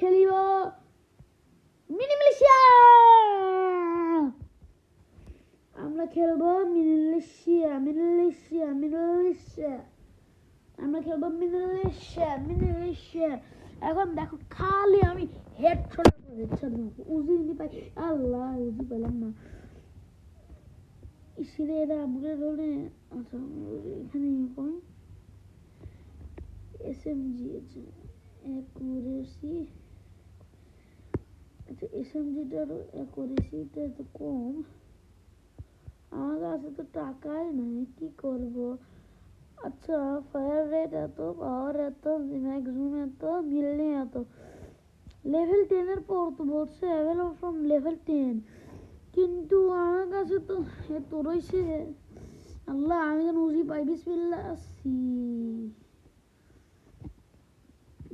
খেলিব। Mini militia আমরা খেলব মিনিলিশিয়া মিনিলিশিয়া মিনিলিশিয়া আমরা খেলব মিনিলিশিয়া মিনিলিশিয়া এখন দেখো, খালি আমি হেড শট দিচ্ছি। উজি নি পাই, আল্লাহ উজি পেলাম না। ইসিরে এরা রোলে আচ্ছা এখানে পাই এস এম জি আছে অ্যাকুরেসি আচ্ছা এস এম অ্যাকুরেসিটা তো কম। আমার কাছে তো টাকাই নাই, কি করব? আচ্ছা ফায়ার রেট এত পাওয়ার এত ম্যাক্সিমাম এত এত। লেভেল টেনের পর তো বলছে অ্যাভেলেবল ফ্রম লেভেল টেন কিন্তু আমার কাছে তো এত রয়েছে আল্লাহ, আমি যেন উজি পাই বিসমিল্লা আসি।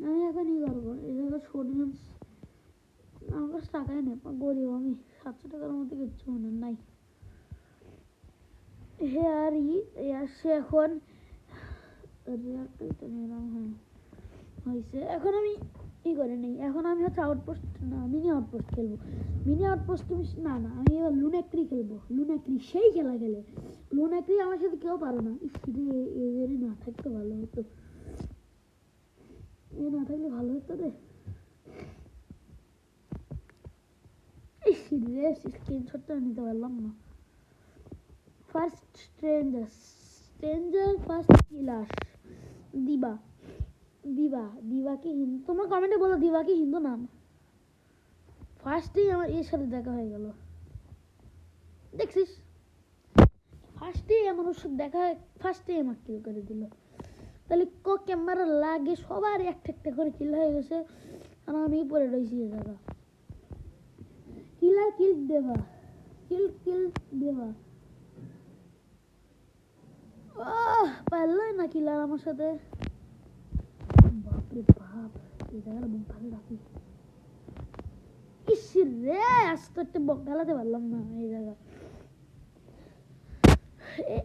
আমি এখন ই করব? জায়গায় শরীর কাছে টাকাই নেই গরিব আমি, সাতশো টাকার মধ্যে কিচ্ছু মনে নাই। হে আর ই আসছে এখন নিলাম হ্যাঁ হয়েছে এখন আমি ই করে নেই, এখন আমি হচ্ছে আউটপোস্ট না মিনি আউটপোস্ট খেলব। মিনি আউটপোস্ট না না, আমি এবার লুনাক্রি খেলব। লুনাক্রি সেই খেলা খেলে। লুনাক্রি আমার সাথে কেউ পারো না। ইসরে এদের না থাকতে ভালো হতো। এ না থাকলে ভালো হতো রে। ইসরে স্ক্রিনশটটা নিতে পারলাম না first stranger stranger first killer দিবা দিবা দিবা কি হিন্দু তোমার কমেন্টে বলো দিবা কি ফার্স্টেই আমার এর সাথে দেখা হয়ে গেল। দেখছিস? ফার্স্টেই আমার ওর সাথে দেখা ফার্স্টেই আমার কিল করে দিল। তাহলে ক ক্যামেরা লাগে? সবার একটা একটা করে কিল হয়ে গেছে। আর আমি পরে রয়েছি জায়গা কিলার কিল দেবা। কিল কিল দেবা। আহ, পারলই না কিলার আমার সাথে। বাপরে বাপ, এই জায়গাটা বুক ভালো রাখি। ইস রে আস্তে একটা বক ঢালাতে পারলাম না এই জায়গা।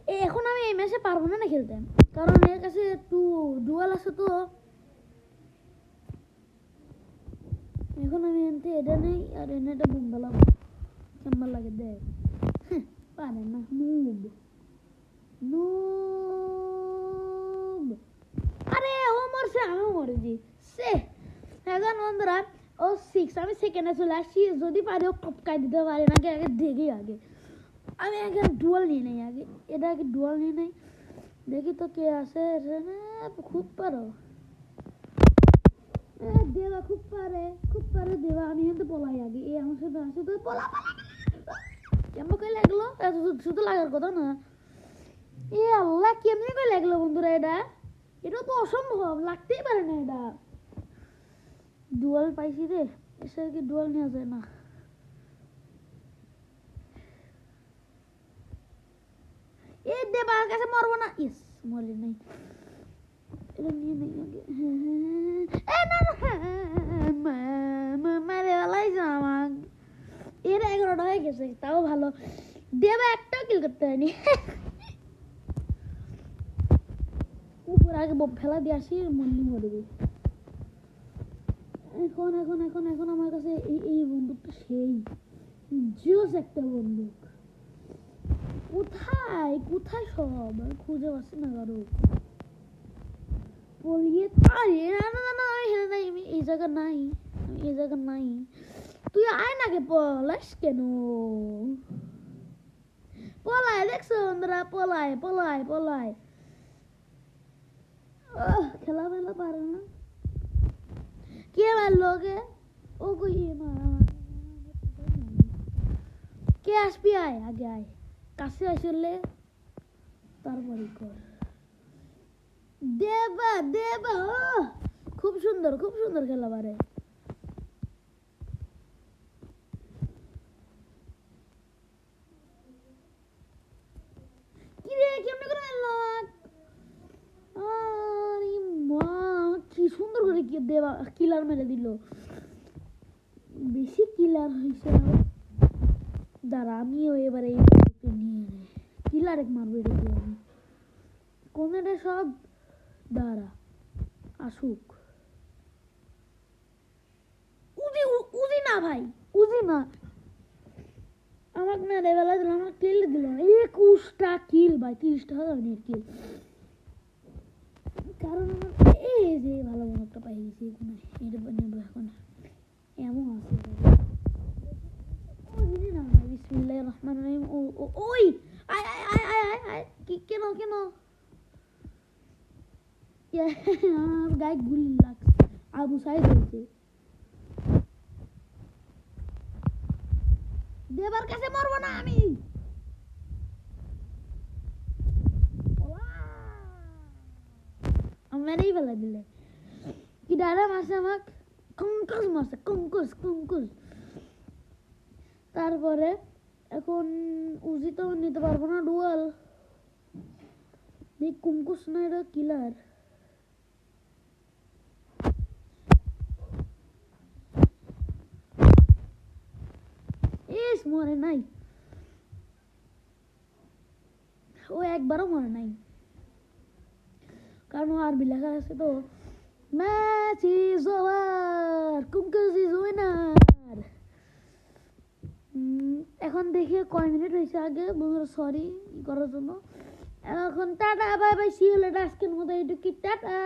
এখন আমি এই ম্যাচে পারব না না খেলতে। কারণ এর কাছে একটু ডুয়াল আছে তো। এখন আমি এনতে এটা নেই আর এনে এটা বুম ঢালাম কেমন লাগে হ্যাঁ, পারে না নুব। নুব। আরে ও মরছে আমি মরেছি। সে এখন বন্ধুরা ও সিক্স আমি সেকেন্ডে চলে আসছি। যদি পারি ও টপকাই দিতে পারে না আগে দেখি আগে। আমি আগে ডুয়াল নিয়ে নেই আগে। এটা আগে ডুয়াল নিয়ে নেই। দেখি তো কে রে খুব পারো। দেবা, খুব পারে খুব পারে দেবা, আমি কিন্তু পলাই আগে। এই আমার সাথে আসে তো পলা কেমন কই লাগল? শুধু- লাগার কথা না। এ আল্লাহ, কেমনি কই লাগল বন্ধুরা এটা? এটা তো অসম্ভব, লাগতেই পারে না এটা। ডুয়াল পাইছি রে, এসে কি ডুয়াল নেওয়া যায় না? এ দেবার কাছে মরবো না। ইস মরে নাই। এর এগারোটা হয়ে গেছে তাও ভালো একটাও কিল করতে উপর আগে ফেলা দিয়ে আসি এখন এখন এখন এখন আমার কাছে এই এই বন্দুকটা সেই। জোস একটা বন্দুক। কোথায়? কোথায় সব? খুঁজে পাচ্ছি না কারও। পলিয়ে আরে না না না আমি নাই আমি এই জায়গা নাই, আমি এই জায়গা নাই। তুই আয় না কে পলাস কেন? পলায়, দেখছ বন্ধুরা, পলায় পলায় পলায়। খেলা মেলা পারে না। কে মারলো ওকে? ও কই কে আসবি আয়, আগে আয়। কাছে আসলে তারপরে কর। দেবা দেবা খুব সুন্দর খুব সুন্দর খেলা পারে কি রে কেমনে করে মারলো? আরে মা, কি সুন্দর করে কি দেবা কিলার মেরে দিল। বেশি কিলার হয়েছে দাঁড়া, আমিও এবারে এই কিলার এক মারবো এটা আমি। কোনটা সব দাঁড়া, আসুক। ভাই, উজি না। আমাকে না রেবেলা দিল আমার কিল দিল। একুশটা কিল ভাই, তিরিশটা নেট কিল। কারণ আমার এই যে ভালো মনে একটা পাই গেছি এটা নেব এখন এমন আছে ও জিনি না ভাই বিসমিল্লাহির রহমানির রহিম ও ও ওই আয় আয় আয় আয় আয় আয় কি কেন কেন ইয়ে, আমার গায়ে গুলি লাগছে। আবু সাইদ হয়েছে। দেবার কাছে মরবো না আমি। আমারই বেলা দিলে। কি মারছে আমাক? কঙ্কস মারছে কঙ্কস কঙ্কস তারপরে এখন উজি তো নিতে পারব না, ডুয়াল। কুমকুস না এটা কিলার ইস মরে নাই। ও একবারও মরে নাই। কারণ ও আরবি লেখা আছে তো, ম্যাচ ইজ ওভার কুমকুস ইজ উইনার এখন দেখি কয় মিনিট হয়েছে আগে, বন্ধুরা সরি করার জন্য। এখন টাটা, বাই বাই সি হলে আজকের মতো এইটুকি টাটা।